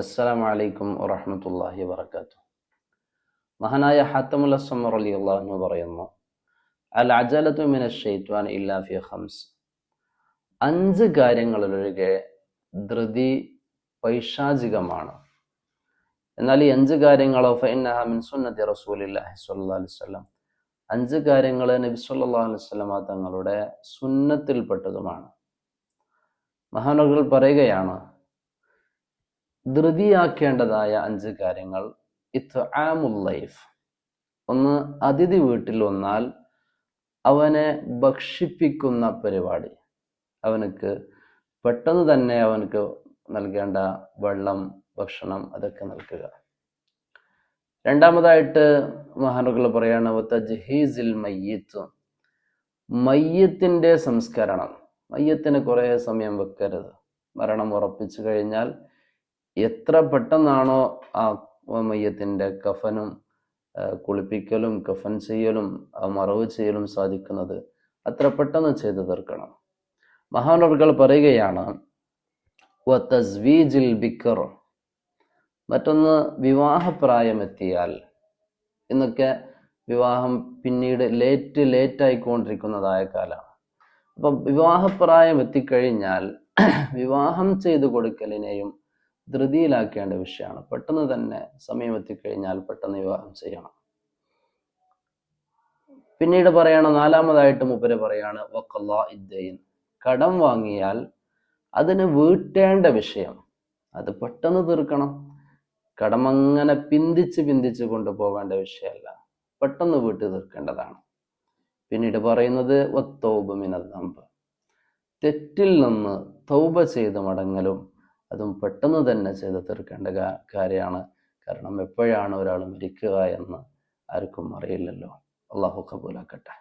അസ്സലാമു അലൈക്കും വറഹ്മത്തുള്ളാഹി വബറകാതുഹു. മഹാനായ ഹാത്തമുൽ അസ്സമർ അലി അള്ളാഹു പറയുന്നു അൽ അജലത്തു മിന ഷെയ്ത്വാൻ ഇല്ലാ ഫി ഹംസ് അഞ്ച് കാര്യങ്ങളിലൊഴികെ ധൃതി പൈശാചികമാണ്. എന്നാൽ ഈ അഞ്ച് കാര്യങ്ങളോ ഫൈൻ മിൻ സുന്നത്തി റസൂലില്ലാഹി സ്വല്ലല്ലാഹു അലൈഹി വസല്ലം അഞ്ച് കാര്യങ്ങൾ നബി സല്ലാ അലൈഹി വസല്ലമ തങ്ങളുടെ സുന്നത്തിൽപ്പെട്ടതുമാണ്. മഹാനുകൾ പറയുകയാണ് ധൃതിയാക്കേണ്ടതായ അഞ്ച് കാര്യങ്ങൾ. ലൈഫ്. ഒന്ന് അതിഥി വീട്ടിൽ വന്നാൽ അവനെ ഭക്ഷിപ്പിക്കുന്ന പരിപാടി. അവനക്ക് പെട്ടെന്ന് തന്നെ അവനക്ക് നൽകേണ്ട വെള്ളം ഭക്ഷണം അതൊക്കെ നൽകുക. രണ്ടാമതായിട്ട് മഹാനുകൾ പറയാണ് ജഹീസിൽ മയ്യത്ത്. മയ്യത്തിന്റെ സംസ്കരണം. മയ്യത്തിന് കുറേ സമയം വെക്കരുത്. മരണം ഉറപ്പിച്ചു കഴിഞ്ഞാൽ എത്ര പെട്ടെന്നാണോ ആ മയ്യത്തിന്റെ കഫനും കുളിപ്പിക്കലും കഫൻ ചെയ്യലും മറവ് ചെയ്യലും സാധിക്കുന്നത് അത്ര പെട്ടെന്ന് ചെയ്തു തീർക്കണം. മഹാനവർകൾ പറയുകയാണ് വതസ്വീജിൽ തസ്വീജിൽ ബിക്കർ മറ്റൊന്ന് വിവാഹപ്രായമെത്തിയാൽ ഇന്നൊക്കെ വിവാഹം പിന്നീട് ലേറ്റ് ലേറ്റ് ആയിക്കൊണ്ടിരിക്കുന്നതായ കാലമാണ്. അപ്പം വിവാഹപ്രായം എത്തിക്കഴിഞ്ഞാൽ വിവാഹം ചെയ്തു കൊടുക്കലിനെയും ധൃതിയിലാക്കേണ്ട വിഷയമാണ്. പെട്ടെന്ന് തന്നെ സമയം എത്തിക്കഴിഞ്ഞാൽ പെട്ടെന്ന് വിവാഹം ചെയ്യണം. പിന്നീട് പറയാണ് നാലാമതായിട്ട് മുപ്പര് പറയാണ് വക്കല്ലാ കടം വാങ്ങിയാൽ അതിന് വീട്ടേണ്ട വിഷയം. അത് പെട്ടെന്ന് തീർക്കണം. കടം അങ്ങനെ പിന്തിച്ച് പിന്തിച്ച് കൊണ്ടുപോകേണ്ട വിഷയമല്ല. പെട്ടെന്ന് വീട്ടിൽ തീർക്കേണ്ടതാണ്. പിന്നീട് പറയുന്നത് ഒത്തൗബ് മിനദ്ദമ്പ് തെറ്റിൽ നിന്ന് തൗബ ചെയ്ത് മടങ്ങലും അതും പെട്ടെന്ന് തന്നെ ചെയ്ത് തീർക്കേണ്ട കാര്യമാണ്. കാരണം എപ്പോഴാണ് ഒരാൾ മരിക്കുക എന്ന് ആർക്കും അറിയില്ലല്ലോ. അള്ളാഹു കബൂലാക്കട്ടെ